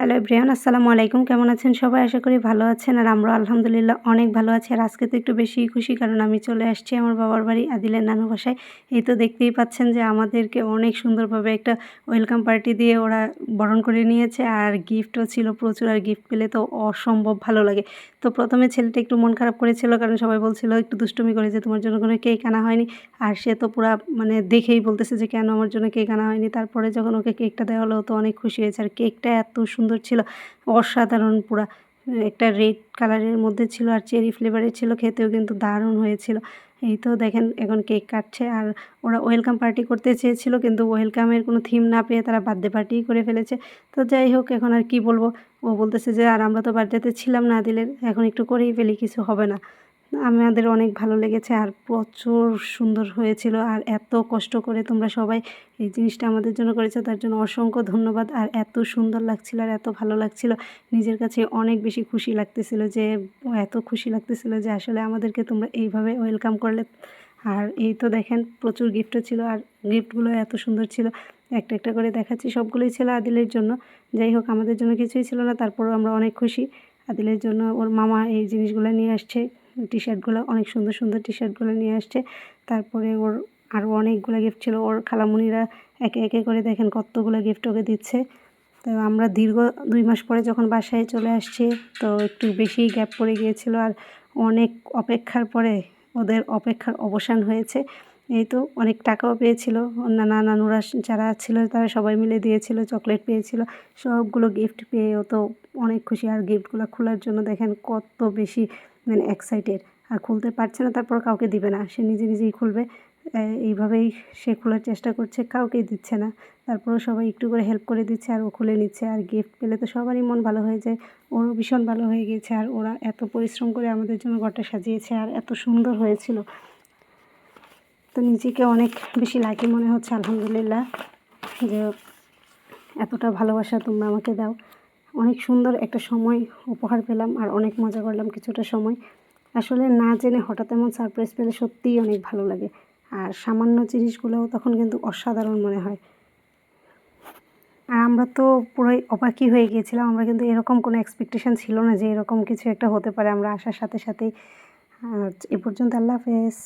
Hello Brian আসসালামু আলাইকুম কেমন আছেন সবাই? আশা করি ভালো আছেন। আর আমরা আলহামদুলিল্লাহ অনেক ভালো আছি। আর আজকে তো একটু বেশি খুশি, কারণ আমি চলে আসছি আমার বাবার বাড়ি আদিলের নানু বাসায়। এই তো দেখতেই পাচ্ছেন যে আমাদেরকে অনেক সুন্দরভাবে একটা ওয়েলকাম পার্টি দিয়ে ওরা বরণ করে নিয়েছে। আর গিফটও ছিল প্রচুর, আর গিফট পেলে তো অসম্ভব ভালো লাগে। তো প্রথমে ছেলেটা একটু মন খারাপ করেছিল, কারণ সবাই বলছিল একটু দুষ্টুমি করে যে তোমার জন্য কোনো কেক আনা হয়নি। আর সে তো পুরা মানে দেখেই বলতেছে যে কেন আমার জন্য কেক আনা হয়নি। তারপরে যখন ওকে কেকটা দেওয়া হলো তো অনেক খুশি হয়েছে। আর কেকটা এত সুন্দর ছিল, অসাধারণ পুরা। একটা রেড কালারের মধ্যে ছিল আর চেরি ফ্লেভারের ছিল, খেতেও কিন্তু দারুণ হয়েছিল। এই তো দেখেন, এখন কেক কাটছে আর ওরা ওয়েলকাম পার্টি করতে চেয়েছিল, কিন্তু ওয়েলকামের কোনো থিম না পেয়ে তারা বার্থডে পার্টিই করে ফেলেছে। তো যাই হোক, এখন আর কি বলব? ও বলতেছে যে, আর আমরা তো বার্থডেতে ছিলাম না, দিলে এখন একটু করেই ফেলি, কিছু হবে না। আমাদের অনেক ভালো লেগেছে আর প্রচুর সুন্দর হয়েছিল আর এত কষ্ট করে তোমরা সবাই এই জিনিসটা আমাদের জন্য করেছ, তার জন্য অসংখ্য ধন্যবাদ। আর এত সুন্দর লাগছিল আর এত ভালো লাগছিল, নিজের কাছে অনেক বেশি খুশি লাগতেছিল যে, এত খুশি লাগতেছিল যে আসলে আমাদেরকে তোমরা এইভাবে ওয়েলকাম করলে। আর এই তো দেখেন, প্রচুর গিফটও ছিল আর গিফটগুলো এত সুন্দর ছিল। একটা একটা করে দেখাচ্ছি, সবগুলোই ছিল আদিলের জন্য। যাই হোক, আমাদের জন্য কিছুই ছিল না, তারপরও আমরা অনেক খুশি। আদিলের জন্য ওর মামা এই জিনিসগুলো নিয়ে আসছে। টি শার্টগুলো অনেক সুন্দর সুন্দর টি শার্টগুলো নিয়ে আসছে। তারপরে ওর আরও অনেকগুলো গিফট ছিল। ওর খালামুনিরা একে একে করে দেখেন কতগুলো গিফট ওকে দিচ্ছে। তো আমরা দীর্ঘ দুই মাস পরে যখন বাসায় চলে আসছি, তো একটু বেশি গ্যাপ পড়ে গিয়েছিল। আর অনেক অপেক্ষার পরে ওদের অপেক্ষার অবসান হয়েছে। এই তো অনেক টাকাও পেয়েছিল। নানা নানুরা যারা ছিল তারা সবাই মিলে দিয়েছিল চকলেট পেয়েছিল। সবগুলো গিফট পেয়ে ও তো অনেক খুশি। আর গিফটগুলো খোলার জন্য দেখেন কত বেশি মানে এক্সাইটেড আর খুলতে পারছে না, তারপর কাউকে দিবে না। সে নিজে নিজেই খুলবে। এইভাবেই সে খোলার চেষ্টা করছে, কাউকেই দিচ্ছে না। তারপরও সবাই একটু করে হেল্প করে দিচ্ছে আর ও খুলে নিচ্ছে। আর গিফট পেলে তো সবারই মন ভালো হয়ে যায়। ওরও ভীষণ ভালো হয়ে গিয়েছে আর ওরা এত পরিশ্রম করে আমাদের জন্য ঘরটা সাজিয়েছে। আর এত সুন্দর হয়েছিল। তো নিজেকে অনেক বেশি লাকি মনে হচ্ছে, আলহামদুলিল্লাহ, যে এতটা ভালোবাসা তোমরা আমাকে দাও। অনেক সুন্দর একটা সময় উপহার পেলাম আর অনেক মজা করলাম কিছুটা সময়। আসলে না জেনে হঠাৎ এমন সারপ্রাইজ পেলে সত্যিই অনেক ভালো লাগে। আর সামান্য জিনিসগুলোও তখন কিন্তু অসাধারণ মনে হয়। আর আমরা তো পুরোই অবাকই হয়ে গিয়েছিলাম, আমরা কিন্তু এরকম কোনো এক্সপেকটেশান ছিল না যে এরকম কিছু একটা হতে পারে, আমরা আসার সাথে সাথেই। এ পর্যন্ত আল্লাহ হাফেজ।